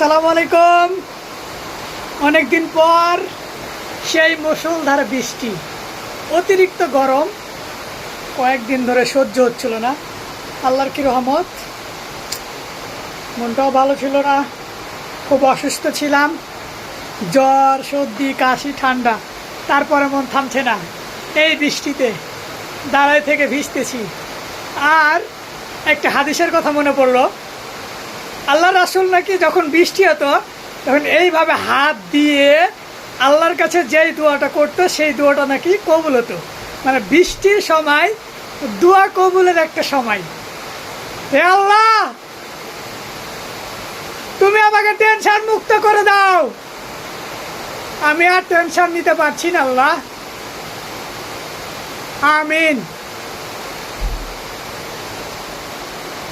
আসসালামু আলাইকুম। অনেকদিন পর সেই মুসলধারে বৃষ্টি, অতিরিক্ত গরম, কয়েকদিন ধরে সহ্য হচ্ছিল না। আল্লাহর কি রহমত? মনটাও ভালো ছিল না, খুব অসুস্থ ছিলাম। জ্বর, সর্দি, কাশি, ঠান্ডা, তারপরে মন থামছে না। এই বৃষ্টিতে দাঁড়ায় থেকে ভিজতেছি। আর একটা হাদিসের কথা মনে পড়ল। আল্লাহ রাসুল নাকি যখন বৃষ্টি হতো, তখন এইভাবে হাত দিয়ে আল্লাহর কাছে যেই দোয়াটা করতো, সেই দোয়াটা নাকি কবুল হতো। মানে বৃষ্টির সময় দোয়া কবুলের একটা সময়। হে আল্লাহ, তুমি আমাকে টেনশন মুক্ত করে দাও। আমি আর টেনশন নিতে পারছি না, আল্লাহ। আমিন।